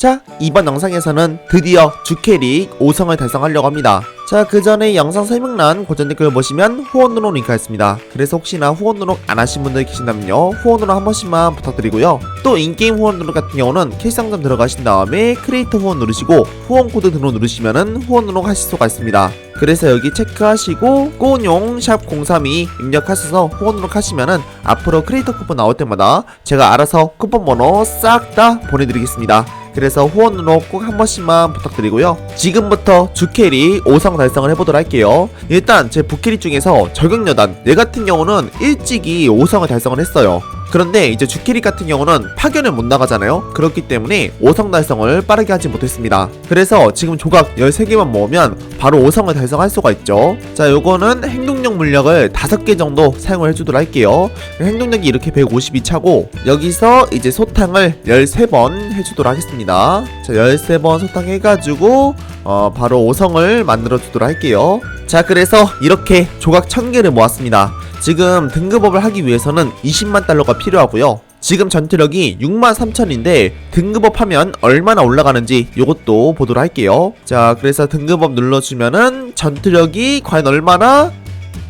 자, 이번 영상에서는 드디어 주캐릭 5성을 달성하려고 합니다. 자, 그 전에 영상 설명란 고전 댓글 보시면 후원 누록 링크가 있습니다. 그래서 혹시나 후원 누록 안 하신 분들 계신다면요. 후원 누록 한 번씩만 부탁드리고요. 또 인게임 후원 누록 같은 경우는 캐시상점 들어가신 다음에 크리에이터 후원 누르시고 후원 코드 등록 누르시면은 후원 누록 하실 수가 있습니다. 그래서 여기 체크하시고 꼬뇽 샵032 입력하셔서 후원 누록 하시면은 앞으로 크리에이터 쿠폰 나올 때마다 제가 알아서 쿠폰 번호 싹 다 보내드리겠습니다. 그래서 후원으로 꼭 한 번씩만 부탁드리고요. 지금부터 주캐리 5성 달성을 해보도록 할게요. 일단 제 부캐리 중에서 저격여단 얘 같은 경우는 일찍이 5성을 달성을 했어요. 그런데 이제 주캐리 같은 경우는 파견을 못 나가잖아요. 그렇기 때문에 5성 달성을 빠르게 하지 못했습니다. 그래서 지금 조각 13개만 모으면 바로 5성을 달성할 수가 있죠. 자, 요거는 행동력 물력을 5개 정도 사용을 해주도록 할게요. 행동력이 이렇게 152차고 여기서 이제 소탕을 13번 해주도록 하겠습니다. 자, 13번 소탕 해가지고 어, 바로 5성을 만들어 주도록 할게요. 자, 그래서 이렇게 조각 1000개를 모았습니다. 지금 등급업을 하기 위해서는 20만 달러가 필요하고요. 지금 전투력이 6만 3천인데 등급업 하면 얼마나 올라가는지 요것도 보도록 할게요. 자, 그래서 등급업 눌러주면은 전투력이 과연 얼마나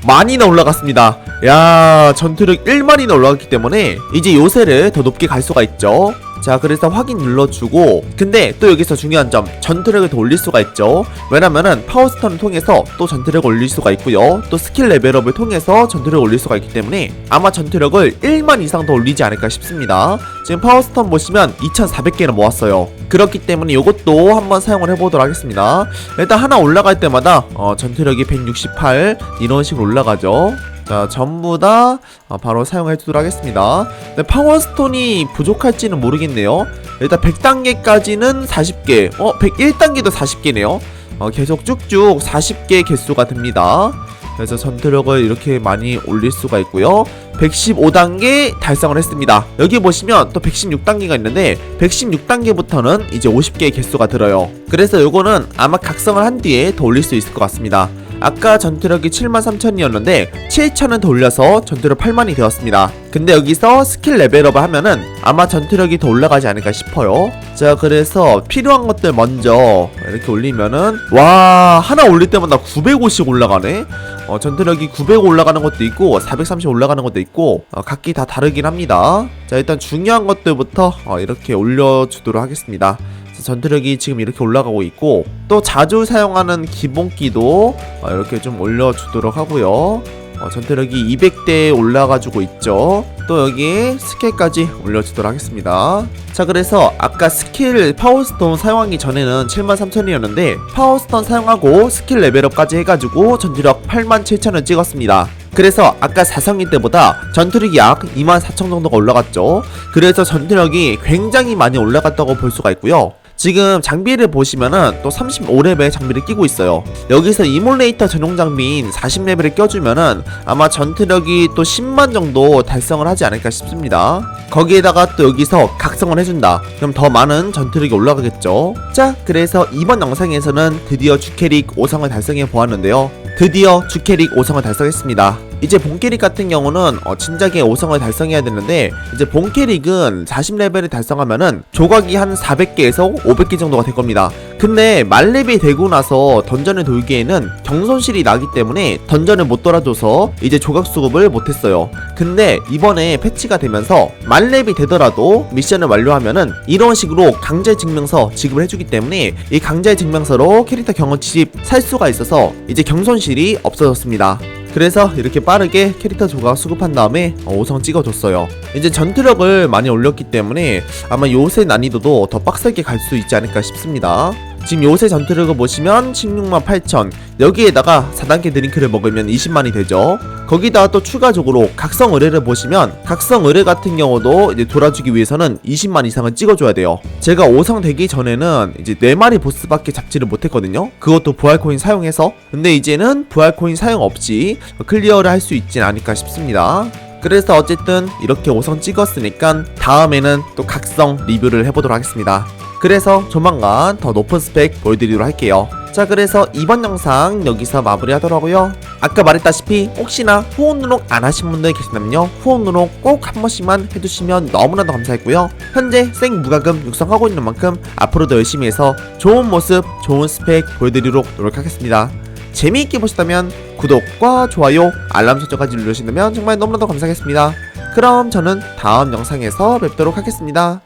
많이나 올라갔습니다. 야, 전투력 1만이나 올라갔기 때문에 이제 요새를 더 높게 갈 수가 있죠. 자, 그래서 확인 눌러주고 근데 또 여기서 중요한 점 전투력을 더 올릴 수가 있죠. 왜냐면은 파워스톤을 통해서 또 전투력을 올릴 수가 있고요. 또 스킬 레벨업을 통해서 전투력을 올릴 수가 있기 때문에 아마 전투력을 1만 이상 더 올리지 않을까 싶습니다. 지금 파워스톤 보시면 2,400개나 모았어요. 그렇기 때문에 이것도 한번 사용을 해보도록 하겠습니다. 일단 하나 올라갈 때마다 어, 전투력이 168 이런 식으로 올라가죠. 자, 전부 다 어, 바로 사용해 주도록 하겠습니다. 근데 파워스톤이 부족할지는 모르겠네요. 일단 100단계까지는 40개, 어, 101단계도 40개네요. 어, 계속 쭉쭉 40개 개수가 됩니다. 그래서 전투력을 이렇게 많이 올릴 수가 있고요. 115단계 달성을 했습니다. 여기 보시면 또 116단계가 있는데 116단계부터는 이제 50개의 개수가 들어요. 그래서 요거는 아마 각성을 한 뒤에 더 올릴 수 있을 것 같습니다. 아까 전투력이 73,000이었는데 7,000은 더 올려서 전투력 8만이 되었습니다. 근데 여기서 스킬 레벨업을 하면은 아마 전투력이 더 올라가지 않을까 싶어요. 자, 그래서 필요한 것들 먼저 이렇게 올리면은 와 하나 올릴 때마다 950 올라가네. 어, 전투력이 900 올라가는 것도 있고 430 올라가는 것도 있고 어, 각기 다 다르긴 합니다. 자, 일단 중요한 것들부터 어, 이렇게 올려주도록 하겠습니다. 전투력이 지금 이렇게 올라가고 있고 또 자주 사용하는 기본기도 어, 이렇게 좀 올려주도록 하고요. 어, 전투력이 200대에 올라가지고 있죠. 또 여기 스킬까지 올려주도록 하겠습니다. 자, 그래서 아까 스킬 파워스톤 사용하기 전에는 73,000이었는데 파워스톤 사용하고 스킬 레벨업까지 해가지고 전투력 87,000을 찍었습니다. 그래서 아까 4성인 때보다 전투력이 약 24,000 정도가 올라갔죠. 그래서 전투력이 굉장히 많이 올라갔다고 볼 수가 있고요. 지금 장비를 보시면은 또 35레벨 장비를 끼고 있어요. 여기서 이몰레이터 전용 장비인 40레벨을 껴주면은 아마 전투력이 또 10만 정도 달성을 하지 않을까 싶습니다. 거기에다가 또 여기서 각성을 해준다. 그럼 더 많은 전투력이 올라가겠죠. 자, 그래서 이번 영상에서는 드디어 주캐릭 5성을 달성해 보았는데요. 드디어 주캐릭 5성을 달성했습니다. 이제 본캐릭 같은 경우는 어, 진작에 5성을 달성해야 되는데 이제 본캐릭은 40레벨을 달성하면은 조각이 한 400개에서 500개 정도가 될 겁니다. 근데 말렙이 되고 나서 던전을 돌기에는 경손실이 나기 때문에 던전을 못 돌아줘서 이제 조각 수급을 못했어요. 근데 이번에 패치가 되면서 말렙이 되더라도 미션을 완료하면은 이런 식으로 강제 증명서 지급을 해주기 때문에 이 강제 증명서로 캐릭터 경험치 살 수가 있어서 이제 경손실이 없어졌습니다. 그래서 이렇게 빠르게 캐릭터 조각 수급한 다음에 5성 찍어줬어요. 이제 전투력을 많이 올렸기 때문에 아마 요새 난이도도 더 빡세게 갈 수 있지 않을까 싶습니다. 지금 요새 전투력을 보시면 16만 8천. 여기에다가 4단계 드링크를 먹으면 20만이 되죠. 거기다가 또 추가적으로 각성 의뢰를 보시면 각성 의뢰 같은 경우도 이제 돌아주기 위해서는 20만 이상을 찍어줘야 돼요. 제가 5성 되기 전에는 이제 4마리 보스밖에 잡지를 못했거든요. 그것도 부활코인 사용해서. 근데 이제는 부활코인 사용 없이 클리어를 할 수 있진 않을까 싶습니다. 그래서 어쨌든 이렇게 5성 찍었으니까 다음에는 또 각성 리뷰를 해보도록 하겠습니다 그래서 조만간 더 높은 스펙 보여드리도록 할게요. 자 그래서 이번 영상 여기서 마무리 하더라고요 아까 말했다시피 혹시나 후원 누록 안 하신 분들 계신다면요 후원 누록 꼭 한 번씩만 해주시면 너무나도 감사했고요 현재 생 무과금 육성하고 있는 만큼 앞으로도 열심히 해서 좋은 모습 좋은 스펙 보여드리도록 노력하겠습니다 재미있게 보셨다면 구독과 좋아요 알람 설정까지 누르신다면 정말 너무나도 감사하겠습니다 그럼 저는 다음 영상에서 뵙도록 하겠습니다.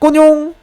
꼬뇽!